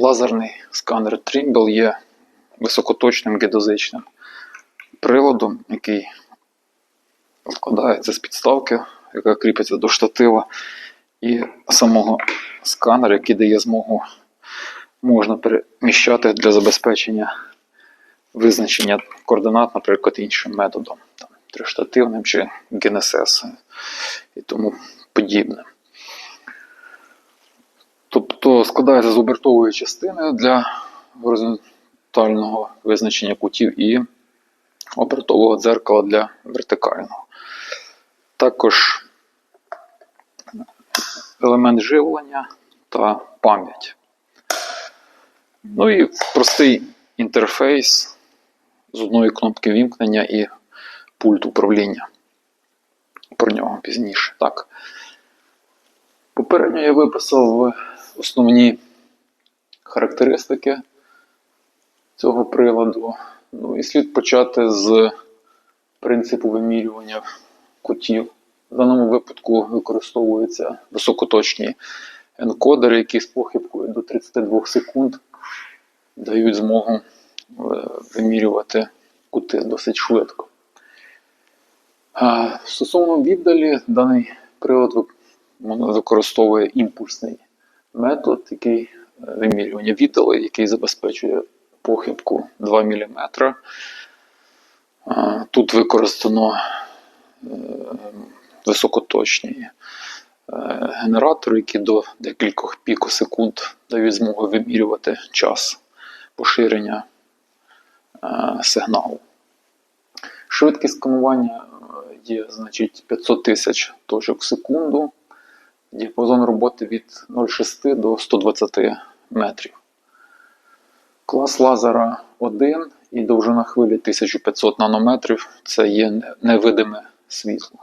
Лазерний сканер Trimble є високоточним геодезичним приладом, який складається з підставки, яка кріпиться до штатива, і самого сканера, який дає змогу можна переміщати для забезпечення визначення координат, наприклад, іншим методом, там, триштативним чи GNSS і тому подібне. Тобто складається з обертової частини для горизонтального визначення кутів і обертового дзеркала для вертикального. Також елемент живлення та пам'ять. Ну і простий інтерфейс з одної кнопки вімкнення і пульт управління. Про нього пізніше. Так. Попередньо я виписав основні характеристики цього приладу. Ну і слід почати з принципу вимірювання кутів. В даному випадку використовуються високоточні енкодери, які з похибкою до 32 секунд дають змогу е, вимірювати кути досить швидко. Стосовно віддалі, даний прилад використовує імпульсний метод, який е, вимірювання віддали, який забезпечує похибку 2 мм. Тут використано е, високоточні е, генератори, які до декількох пікосекунд дають змогу вимірювати час поширення е, сигналу. Швидкість сканування е, є значить, 500 тисяч точок в секунду. Діапазон роботи від 0,6 до 120 метрів. Клас лазера 1 і довжина хвилі 1500 нанометрів це є невидиме світло.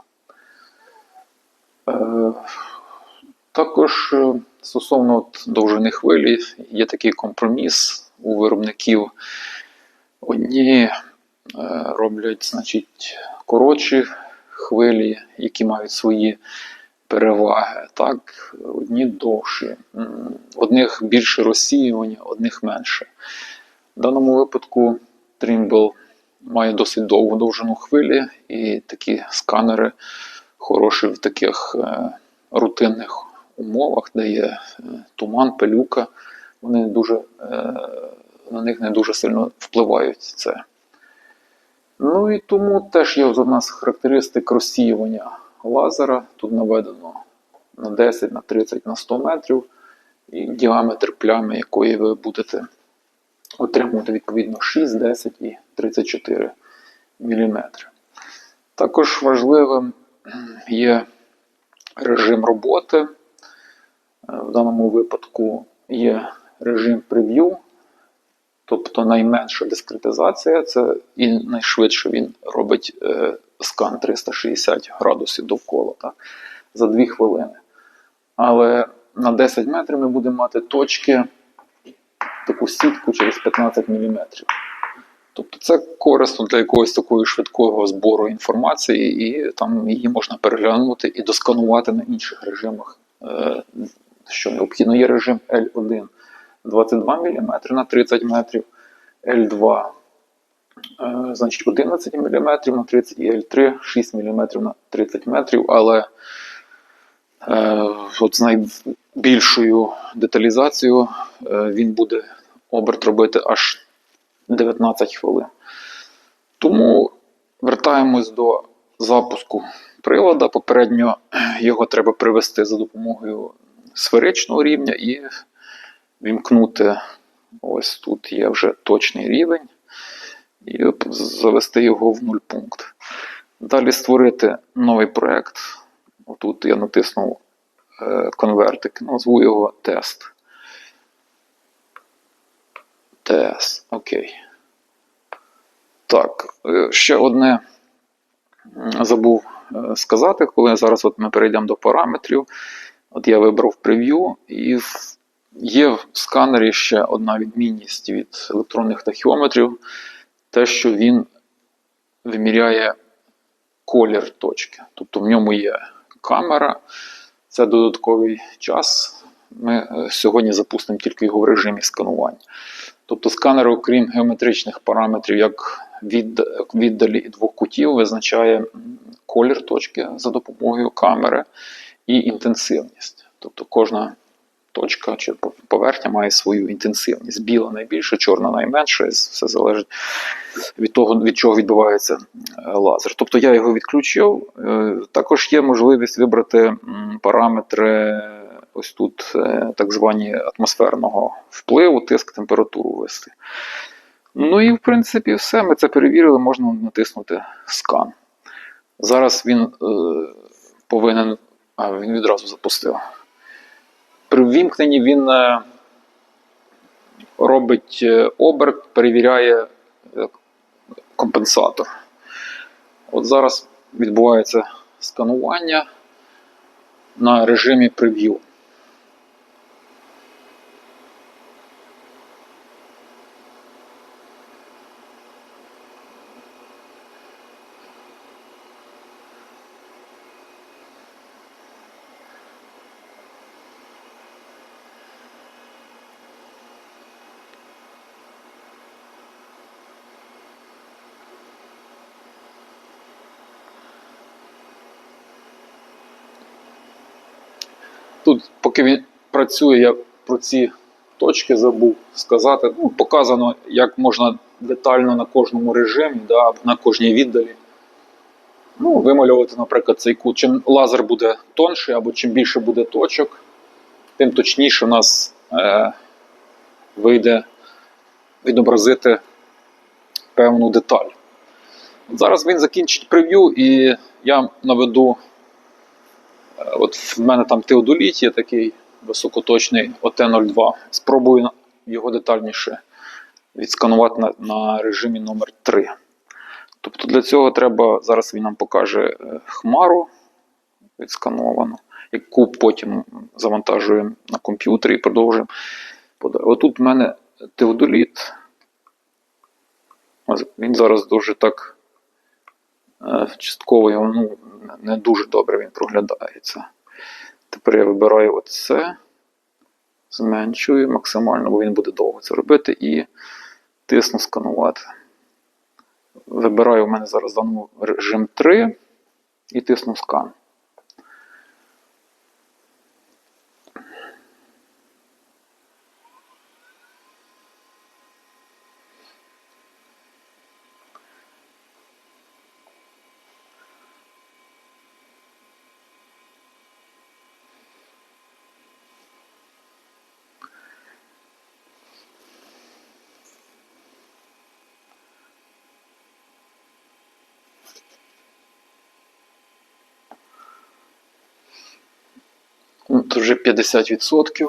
Е, Також е, стосовно от довжини хвилі є такий компроміс у виробників. Одні е, роблять значить, коротші хвилі, які мають свої переваги. Так, одні довші. Одних більше розсіювання, одних менше. В даному випадку Trimble має досить довгу довжину хвилі, і такі сканери хороші в таких е, рутинних умовах, де є е, туман, пилюка. Вони дуже, е, на них не дуже сильно впливають це. Ну і тому теж є одна з характеристик розсіювання лазера. Тут наведено на 10, на 30, на 100 метрів, і діаметр плями, якої ви будете отримувати відповідно 6, 10 і 34 мм. Також важливим є режим роботи. Е, В даному випадку є режим прев'ю, тобто найменша дискретизація, це і найшвидше він робить е, скан 360 градусів довкола так, за 2 хвилини. Але на 10 метрів ми будемо мати точки, таку сітку через 15 мм. Тобто це корисно для якогось такого швидкого збору інформації, і там її можна переглянути і досканувати на інших режимах, е, що необхідно. Є режим L1 22 мм на 30 метрів, L2 е, значить 11 мм на 30 і L3 6 мм на 30 метрів, але е, от з найбільшою деталізацією е, він буде оберт робити аж 19 хвилин. Тому вертаємось до запуску прилада. Попередньо його треба привести за допомогою сферичного рівня і вімкнути. Ось тут є вже точний рівень, і завести його в нуль пункт. Далі створити новий проект. Отут я натиснув е, конвертик, назву його тест. ТС. Окей. Так, е, ще одне забув е, сказати, коли зараз от ми перейдемо до параметрів. От я вибрав прев'ю, і є в сканері ще одна відмінність від електронних тахіометрів, те, що він виміряє колір точки. Тобто в ньому є камера, це додатковий час ми е, сьогодні запустимо тільки його в режимі сканування. Тобто сканер, окрім геометричних параметрів, як від, віддалі двох кутів, визначає колір точки за допомогою камери і інтенсивність. Тобто кожна точка чи поверхня має свою інтенсивність. Біла найбільше, чорна найменше, все залежить від того, від чого відбувається е, лазер. Тобто я його відключив. Е, Також є можливість вибрати параметри. Ось тут е, так звані атмосферного впливу, тиск, температуру ввести. Ну і в принципі все. Ми це перевірили, можна натиснути скан. Зараз він е, повинен. А, він відразу запустив. При ввімкненні він е, робить е, оберт, перевіряє е, компенсатор. От зараз відбувається сканування на режимі прев'ю. Тут, поки він працює, я про ці точки забув сказати. Ну, показано, як можна детально на кожному режимі, да, на кожній віддалі. Ну, вималювати, наприклад, цей кут. Чим лазер буде тонший, або чим більше буде точок, тим точніше у нас е, вийде відобразити певну деталь. Зараз він закінчить прев'ю, і я наведу. Е, От в мене там теодоліт є такий високоточний ОТ-02. Спробую його детальніше відсканувати на, на режимі номер 3 Тобто для цього треба, зараз він нам покаже е, хмару відскановану, яку потім завантажуємо на комп'ютері і продовжуємо. Отут в мене теодоліт. Він зараз дуже так е, частково ну, не дуже добре він проглядається. Тепер я вибираю оце, зменшую максимально, бо він буде довго це робити, і тисну сканувати. Вибираю у мене зараз даному режим 3 і тисну скан. Тут вже 50%.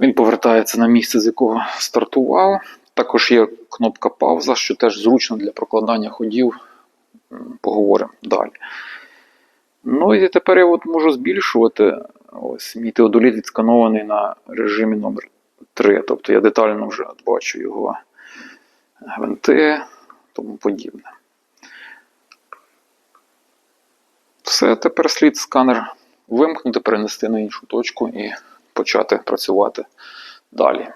Він повертається на місце, з якого стартував. Також є кнопка пауза, що теж зручно для прокладання ходів. Поговоримо далі. Ну і тепер я от можу збільшувати. Ось мій теодоліт відсканований на режимі номер 3 Тобто я детально вже бачу його гвинти, тому подібне. Все, тепер слід сканер вимкнути, перенести на іншу точку і почати працювати далі.